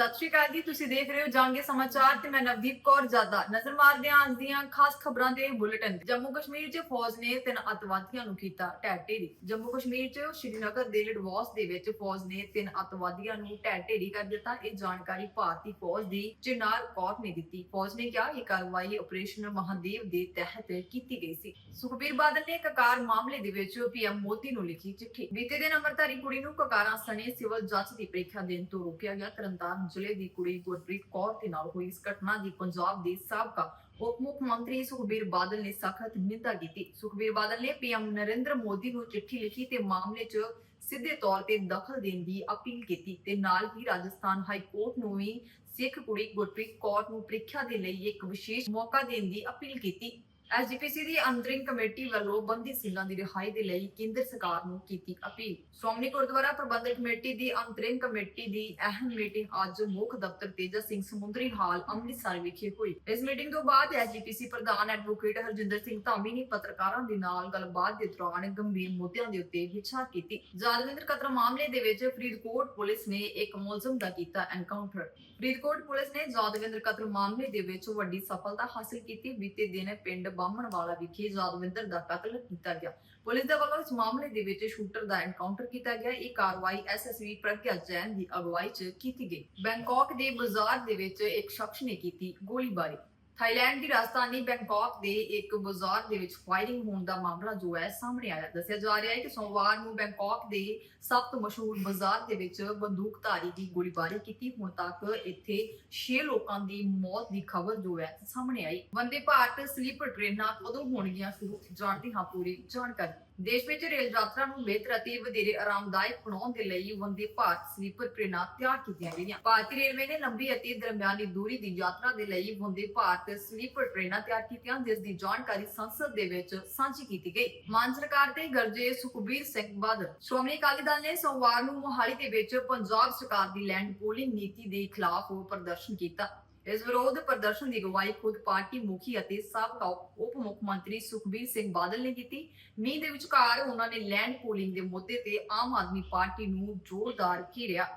ਸਤਿ ਸ਼੍ਰੀ ਅਕਾਲ ਜੀ, ਤੁਸੀਂ ਦੇਖ ਰਹੇ ਹੋ ਜਾਂਗੇ ਸਮਾਚਾਰ ਤੇ ਮੈਂ ਨਵਦੀਪ ਕੌਰ ਜਾਦਾ। ਨਜ਼ਰ ਮਾਰਦੇ ਹਾਂ ਅੱਜ ਦੀਆਂ ਖਾਸ ਖਬਰਾਂ ਦੇ ਬੁਲੇਟਿਨ। ਜੰਮੂ ਕਸ਼ਮੀਰ 'ਚ ਫੌਜ ਨੇ ਤਿੰਨ ਅੱਤਵਾਦੀਆਂ ਨੂੰ ਕੀਤਾ ਢਹਿ ਜੰਮੂ ਕਸ਼ਮੀਰ 'ਚ ਸ਼੍ਰੀਨਗਰ ਦੇ ਲਡਵਾਸ ਦੇ ਵਿੱਚ ਫੌਜ ਨੇ ਤਿੰਨ ਅੱਤਵਾਦੀਆਂ ਨੂੰ ਢਹਿ ਢੇਰੀ ਕਰ ਦਿੱਤਾ। ਇਹ ਜਾਣਕਾਰੀ ਭਾਰਤੀ ਫੌਜ ਦੀ ਚਿਨਾਰ ਕੌਰ ਨੇ ਦਿੱਤੀ। ਫੌਜ ਨੇ ਕਿਹਾ, ਇਹ ਕਾਰਵਾਈ ਆਪਰੇਸ਼ਨ ਮਹਾਦੇਵ ਦੇ ਤਹਿਤ ਕੀਤੀ ਗਈ ਸੀ। ਸੁਖਬੀਰ ਬਾਦਲ ਨੇ ਕਕਾਰ ਮਾਮਲੇ ਦੇ ਵਿੱਚ ਪੀਐਮ ਮੋਦੀ ਨੂੰ ਲਿਖੀ ਚਿੱਠੀ। ਬੀਤੇ ਦਿਨ ਅੰਮ੍ਰਿਤਧਾਰੀ ਕੁੜੀ ਨੂੰ ਕਕਾਰਾਂ ਸਣੇ ਸਿਵਲ ਜੱਜ ਦੀ ਪ੍ਰੀਖਿਆ ਦੇਣ ਤੋਂ ਰੋਕਿਆ ਗਿਆ। ਤਰਨਤਾਰਨ ਜ਼ਿਲ੍ਹੇ ਦੀ ਕੁੜੀ ਗੁਰਪ੍ਰੀਤ ਕੌਰ ਦੇ ਨਾਲ ਹੋਈ ਇਸ ਘਟਨਾ ਦੀ ਪੰਜਾਬ ਦੇ ਸਾਬਕਾ ਉਪ ਮੁੱਖ ਮੰਤਰੀ ਸੁਖਬੀਰ ਬਾਦਲ ਨੇ ਸਖਤ ਨਿੰਦਾ ਕੀਤੀ। ਸੁਖਬੀਰ ਬਾਦਲ ਨੇ ਪੀਐਮ ਨਰਿੰਦਰ ਮੋਦੀ ਨੂੰ ਚਿੱਠੀ ਲਿਖੀ ਤੇ ਮਾਮਲੇ 'ਚ ਸਿੱਧੇ ਤੌਰ ਤੇ ਦਖਲ ਦੇਣ ਦੀ ਅਪੀਲ ਕੀਤੀ ਤੇ ਨਾਲ ਹੀ ਰਾਜਸਥਾਨ ਹਾਈ ਕੋਰਟ ਨੂੰ ਵੀ ਸਿੱਖ ਕੁੜੀ ਗੁਰਪ੍ਰੀਤ ਕੌਰ ਨੂੰ ਪ੍ਰੀਖਿਆ ਦੇ ਲਈ ਇੱਕ ਵਿਸ਼ੇਸ਼ ਮੌਕਾ ਦੇਣ ਦੀ ਅਪੀਲ ਕੀਤੀ। ਐਸਜੀਪੀਸੀ ਦੀ ਅੰਤਰਿੰਗ ਕਮੇਟੀ ਵੱਲੋਂ ਬੰਦੀ ਸਿੰਘਾਂ ਦੀ ਰਿਹਾਈ ਦੇ ਲਈ ਕੇਂਦਰ ਸਰਕਾਰ ਨੂੰ ਕੀਤੀ ਅਪੀਲ। ਸ਼੍ਰੋਮਣੀ ਗੁਰਦੁਆਰਾ ਪ੍ਰਬੰਧਕ ਕਮੇਟੀ ਦੀ ਅੰਤਰਿੰਗ ਕਮੇਟੀ ਦੀ ਅਹਿਮ ਮੀਟਿੰਗ ਅੱਜ ਮੁੱਖ ਦਫ਼ਤਰ ਤੇਜਾ ਸਿੰਘ ਸਮੁੰਦਰੀ ਹਾਲ ਅੰਮ੍ਰਿਤਸਰ ਵਿਖੇ ਹੋਈ। ਇਸ ਮੀਟਿੰਗ ਤੋਂ ਬਾਅਦ ਐਸਜੀਪੀਸੀ ਪ੍ਰਧਾਨ ਐਡਵੋਕੇਟ ਹਰਜਿੰਦਰ ਸਿੰਘ ਧਾਮੀ ਨੇ ਪੱਤਰਕਾਰਾਂ ਦੇ ਨਾਲ ਗੱਲਬਾਤ ਦੇ ਦੌਰਾਨ ਗੰਭੀਰ ਮੁੱਦਿਆਂ ਦੇ ਉੱਤੇ ਵਿਚਾਰ ਕੀਤੀ। ਜਾਦਵਿੰਦਰ ਕਤਲ ਮਾਮਲੇ ਦੇ ਵਿੱਚ ਫਰੀਦਕੋਟ ਪੁਲਿਸ ਨੇ ਇੱਕ ਮੁਲਜ਼ਮ ਦਾ ਕੀਤਾ ਐਨਕਾਊਂਟਰ। ਫਰੀਦਕੋਟ ਪੁਲਿਸ ਨੇ ਜਾਦਵਿੰਦਰ ਕਤਲ ਮਾਮਲੇ ਦੇ ਵਿੱਚ ਵੱਡੀ ਸਫਲਤਾ ਹਾਸਲ ਕੀਤੀ। ਬੀਤੇ ਦਿਨ ਪਿੰਡ ਬਾਹਮਣਵਾਲਾ ਵਿਖੇ ਜਾਦਵਿੰਦਰ ਦਾ ਕਤਲ ਕੀਤਾ ਗਿਆ। ਪੁਲਿਸ ਦੇ ਵੱਲੋਂ ਇਸ ਮਾਮਲੇ ਦੇ ਵਿੱਚ ਸ਼ੂਟਰ ਦਾ ਐਨਕਾਊਂਟਰ ਕੀਤਾ ਗਿਆ। ਇਹ ਕਾਰਵਾਈ ਐਸਐਸਵੀ ਪ੍ਰਗਿਆ ਜੈਨ ਦੀ ਅਗਵਾਈ 'ਚ ਕੀਤੀ ਗਈ। ਬੈਂਕਾਕ ਦੇ ਬਾਜ਼ਾਰ ਦੇ ਵਿੱਚ ਇੱਕ ਸ਼ਖਸ ਨੇ ਕੀਤੀ ਗੋਲੀਬਾਰੀ। ਥਾਈਲੈਂਡ ਦੀ ਰਾਜਧਾਨੀ ਬੈਂਕਾਕ ਦੇ ਇੱਕ ਬਾਜ਼ਾਰ ਦੇ ਵਿੱਚ ਫਾਇਰਿੰਗ ਹੋਣ ਦਾ ਮਾਮਲਾ ਜੋ ਹੈ ਸਾਹਮਣੇ ਆਇਆ। ਦੱਸਿਆ ਜਾ ਰਿਹਾ ਹੈ ਕਿ ਸੋਮਵਾਰ ਨੂੰ ਬੈਂਕਾਕ ਦੇ ਸਭ ਤੋਂ ਮਸ਼ਹੂਰ ਬਾਜ਼ਾਰ ਦੇ ਵਿੱਚ ਬੰਦੂਕਧਾਰੀ ਦੀ ਗੋਲੀਬਾਰੀ ਕੀਤੀ। ਹੁਣ ਤੱਕ ਇੱਥੇ 6 ਲੋਕਾਂ ਦੀ ਮੌਤ ਦੀ ਖਬਰ ਜੋ ਹੈ ਸਾਹਮਣੇ ਆਈ। ਵੰਦੇ ਭਾਰਤ ਸਲੀਪਰ ਟ੍ਰੇਨਾਂ ਕਦੋਂ ਹੋਣਗੀਆਂ ਸ਼ੁਰੂ ਜਾਣਦੇ ਹਾਂ ਪੂਰੀ ਜਾਣਕਾਰੀ। ਦੇਸ਼ ਵਿੱਚ ਰੇਲ ਯਾਤਰਾ ਨੂੰ ਬਿਹਤਰ ਅਤੇ ਵਧੇਰੇ ਆਰਾਮਦਾਇਕ ਬਣਾਉਣ ਦੇ ਲਈ ਵੰਦੇ ਭਾਰਤ ਸਲੀਪਰ ਟ੍ਰੇਨਾਂ ਤਿਆਰ ਕੀਤੀਆਂ ਗਈਆਂ। ਭਾਰਤੀ ਰੇਲਵੇ ਨੇ ਲੰਬੀ ਅਤੇ ਦਰਮਿਆਨੀ ਦੂਰੀ ਦੀ ਯਾਤਰਾ ਦੇ ਲਈ ਵੰਦੇ ਭਾਰਤ ਸਲੀਪਰ ਟ੍ਰੇਨਾਂ ਤਿਆਰ ਕੀਤੀਆਂ, ਜਿਸ ਦੀ ਜਾਣਕਾਰੀ ਸੰਸਦ ਦੇ ਵਿੱਚ ਸਾਂਝੀ ਕੀਤੀ ਗਈ। ਮਾਨ ਸਰਕਾਰ ਦੇ ਗਰਜੇ ਸੁਖਬੀਰ ਸਿੰਘ ਬਾਦਲ, ਸ਼੍ਰੋਮਣੀ ਅਕਾਲੀ ਦਲ ਨੇ ਸੋਮਵਾਰ ਨੂੰ ਮੋਹਾਲੀ ਦੇ ਵਿੱਚ ਪੰਜਾਬ ਸਰਕਾਰ ਦੀ ਲੈਂਡ ਪੋਲਿੰਗ ਨੀਤੀ ਦੇ ਖਿਲਾਫ ਪ੍ਰਦਰਸ਼ਨ ਕੀਤਾ। ਇਸ ਵਿਰੋਧ ਪ੍ਰਦਰਸ਼ਨ ਦੀ ਅਗਵਾਈ ਖੁਦ ਪਾਰਟੀ ਮੁਖੀ ਅਤੇ ਸਾਬਕਾ ਉਪ ਮੁੱਖ ਮੰਤਰੀ ਸੁਖਬੀਰ ਸਿੰਘ ਬਾਦਲ ਨੇ ਕੀਤੀ। ਮੀਂਹ ਦੇ ਵਿਚਕਾਰ ਉਹਨਾਂ ਨੇ ਲੈਂਡ ਪੂਲਿੰਗ ਦੇ ਮੁੱਦੇ ਤੇ ਆਮ ਆਦਮੀ ਪਾਰਟੀ ਨੂੰ ਜ਼ੋਰਦਾਰ ਘੇਰਿਆ।